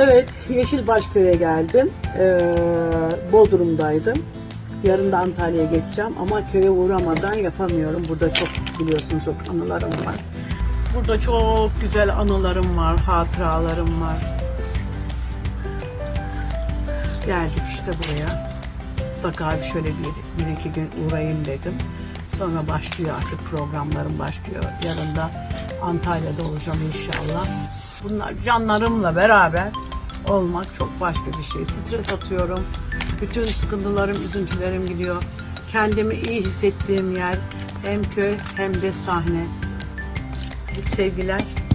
Evet, Yeşilbaşköy'e geldim. Ee, Bodrum'daydım. Yarın da Antalya'ya geçeceğim ama köye uğramadan yapamıyorum. Burada çok biliyorsunuz çok anılarım var. Burada çok güzel anılarım var, hatıralarım var. Geldik işte buraya. Mutlaka bir şöyle bir, bir iki gün uğrayayım dedim. Sonra başlıyor artık programlarım başlıyor. Yarın da Antalya'da olacağım inşallah. Bunlar canlarımla beraber olmak çok başka bir şey. Stres atıyorum. Bütün sıkıntılarım, üzüntülerim gidiyor. Kendimi iyi hissettiğim yer hem köy hem de sahne. Sevgiler.